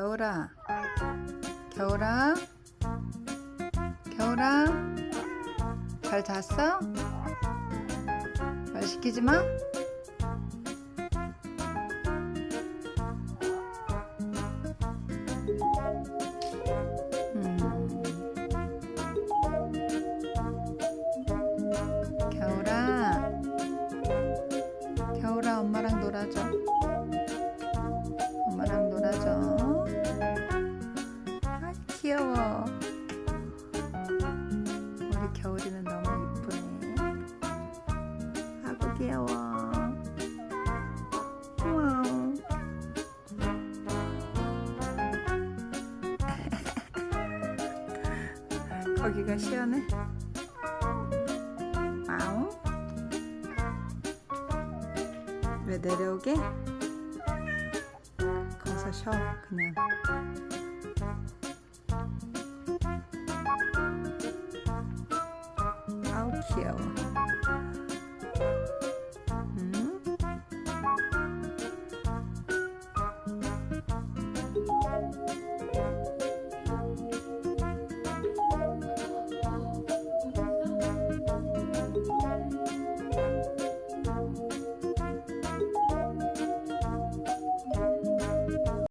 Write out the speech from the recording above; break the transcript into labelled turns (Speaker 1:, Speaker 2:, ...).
Speaker 1: 겨울아 겨울아 겨울아 잘 잤어? 말 시키지 마? 음. 겨울아 겨울아 엄마랑 놀아줘 귀여워. 우리 겨울이는 너무 이쁘네. 아구 귀여워. 우와. 거기가 시원해? 아우 왜 내려오게? 거기서 쉬어 그냥 아우 귀여워